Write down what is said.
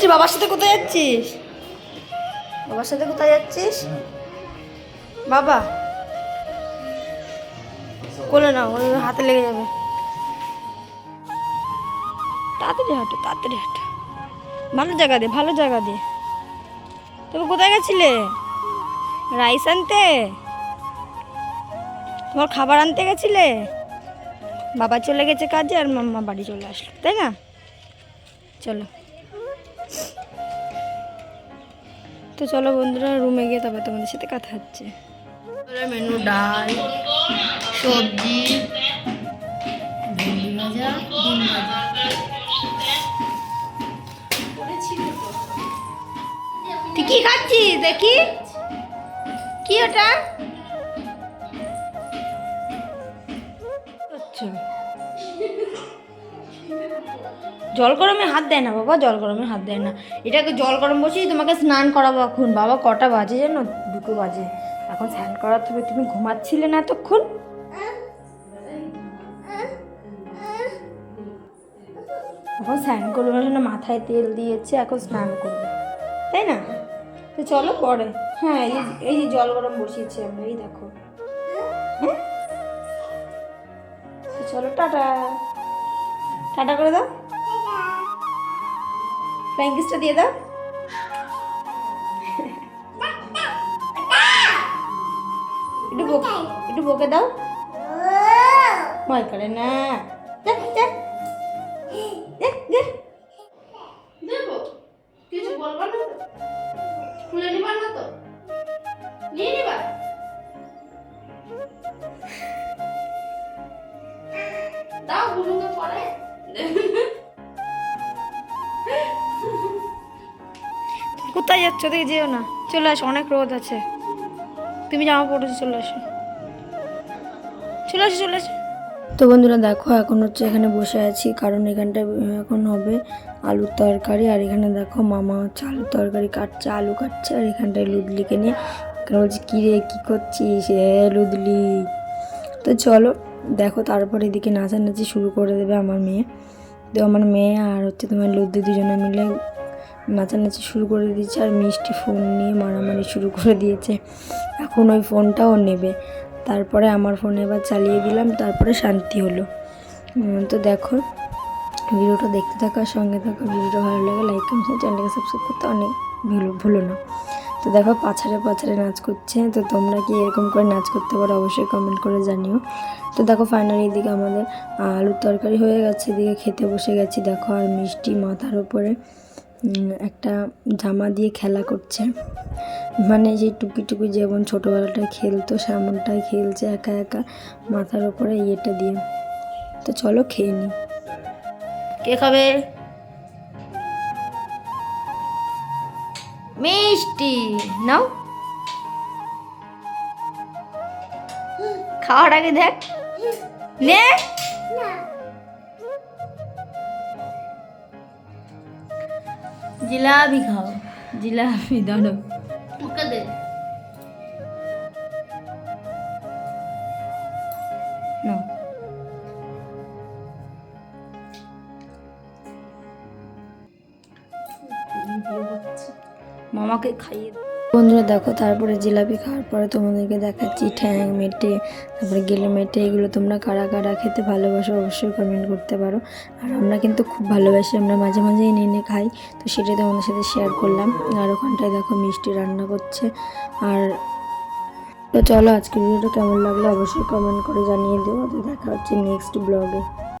তুই বাবার সাথে কোথায় যাচ্ছিস? বাবার সাথে কোথায় যাচ্ছিস? বাবা। কোলে না ওর হাতে লেগে যাবে। তাড়াতাড়ি হাঁটো তাড়াতাড়ি হাঁটো। ভালো জায়গা দে, ভালো জায়গা দে। তুমি কোথায় গেছিলে? রাইস আনতে? তোমার খাবার আনতে গেছিলে? বাবা চলে গেছে কাজে আর মাম্মা বাড়ি চলে আসলো তাই না? চলো। তো চলো বন্ধুরা রুমে গিয়ে তবে তোমাদের সাথে কথা হচ্ছে। মেনু ডাল সবজি ভেন্ডি ভাজা ডিম ভাজা। তুই কি খাচ্ছিস? দেখি। কি ওটা? জল গরমে হাত দেয় না বাবা, জল গরমে হাত দেয় না। এটাকে জল গরম বসেই তোমাকে স্নান করাবো এখন। বাবা, কটা বাজে জানো? দুটো বাজে। এখন স্নান করাতে হবে। তুমি ঘুমাচ্ছিলে না এতক্ষণ? এখন স্নান করবে না মাথায় তেল দিয়েছে, এখন স্নান করবে। তাই না? তো চলো পরে। হ্যাঁ এই এই যে জল গরম বসিয়েছি আমরা, এই দেখো। চলো, টাটা। টাটা করে দাও। ফ্র্যাঙ্কিসটা দিয়ে দাও। একটু বকে একটু বকে দাও। ভয় করে না। কিছু না খুলে না তো নিয়ে দাও পরে কোথায় যাচ্ছ? দেখে যেও না। চলে আসো অনেক রোদ আছে। তুমি জামা পড়েছো চলে আসো। চলে আসো চলে আসো। তো বন্ধুরা দেখো এখন হচ্ছে এখানে বসে আছি। কারণ এখানটায় এখন হবে আলুর তরকারি। আর এখানে দেখো মামা হচ্ছে আলুর তরকারি কাটছে আলু কাটছে। আর এখানটায় লুদলিকে নিয়ে। এখানে বলছি কী রে কী করছিস? এ লুদলি। তো চলো দেখো তারপর এদিকে নাচানাচি শুরু করে দেবে আমার মেয়ে। তো আমার মেয়ে আর হচ্ছে তোমার লুদ্দি দুজনে মিলে নাচানাচি শুরু করে দিয়েছে আর মিষ্টি ফোন নিয়ে মারামারি শুরু করে দিয়েছে। এখন ওই ফোনটাও নেবে। তারপরে আমার ফোনে এবার চালিয়ে দিলাম, তারপরে শান্তি হলো। তো দেখো, ভিডিওটা দেখতে থাকার সঙ্গে থাকো। ভিডিওটা ভালো লাগে লাইক কমেন্ট চ্যানেলটাকে সাবস্ক্রাইব করতে অনেক ভুলো না। তো দেখো পাছারে পাছারে নাচ করছে, তো তোমরা কি এরকম করে নাচ করতে পারো অবশ্যই কমেন্ট করে জানিও। তো দেখো ফাইনালি এদিকে আমাদের আলুর তরকারি হয়ে গেছে, এদিকে খেতে বসে গেছি, দেখো আর মিষ্টি মাথার ওপরে একটা জামা দিয়ে খেলা করছে। মানে যে টুকি টুকি যেমন ছোটোবেলাটায় খেলতো, সেমনটাই খেলছে একা একা মাথার ওপরে ইয়েটা দিয়ে। তো চলো খেয়ে নিই কে খাবে? মিষ্টি নাও। খাওয়ার আগে দেখ। নে। জিলাপি খাও। জিলাপি দাঁড়ো ওকে দে। মামাকে খাইয়ে বন্ধুরা, দেখো, তারপরে জিলাপি খাওয়ার পরে তোমাদেরকে দেখাচ্ছি ঠ্যাং, মেটে, তারপরে গেলে মেটে, এগুলো তোমরা কারা কারা খেতে ভালোবাসো অবশ্যই কমেন্ট করতে পারো। আর আমরা কিন্তু খুব ভালোবাসি, আমরা মাঝে মাঝে এনে এনে খাই, তো সেটাই তোমাদের সাথে শেয়ার করলাম। আর ওখানটায় দেখো মিষ্টি রান্না করছে। আর তো চলো, আজকের ভিডিওটা কেমন লাগল অবশ্যই কমেন্ট করে জানিয়ে দেবো তো দেখা হচ্ছে নেক্সট ব্লগে